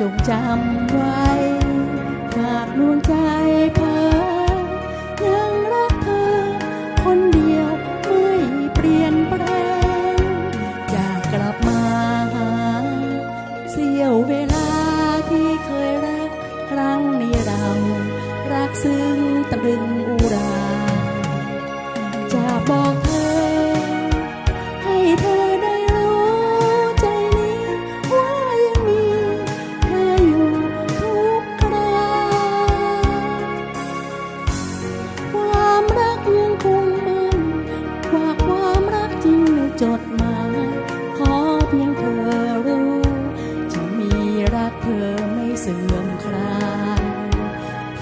จงจำไว้ฝากดวงใจเธอยังรักเธอ คนเดียวไม่เปลี่ยนแปลงจะกลับมาหาเสี้ยวเวลาที่เคยรักครั้งนี้เรารักซึ้งตรึงอุราจะบอก จดหมายขอเพียงเธอรู้จะมีรักเธอไม่เสื่อมคลาย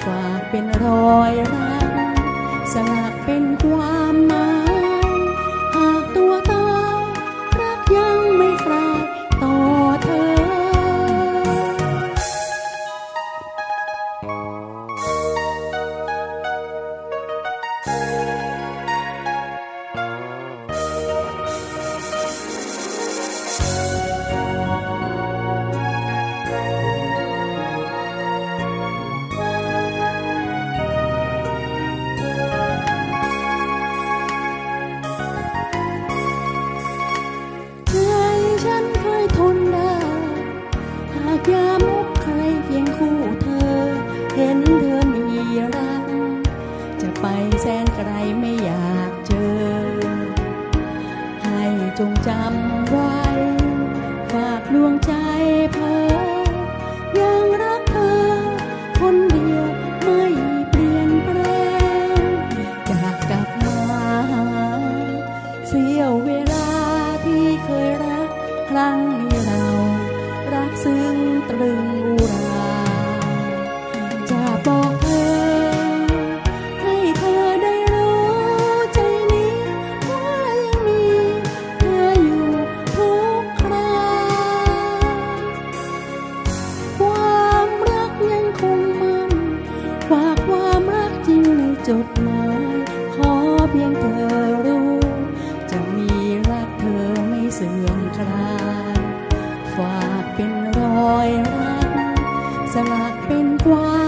ฝากเป็นรอยรักสลักเป็นความหมายหากตัวตายรักยังไม่คลายต่อเธอ ไปแสนไกลไม่อยากเจอ ให้จงจำไว้ ฝากดวงใจเธอยังรักเธอ คนเดียวไม่เปลี่ยนแปลงจากกลับมาเสียวเวลาที่เคยรัก ครั้งนี้เรา รักซึ้งตรึง เพียงเธอรู้ จะมีรักเธอไม่เสื่อมคลาย ฝากเป็นรอยรักสลักเป็นความ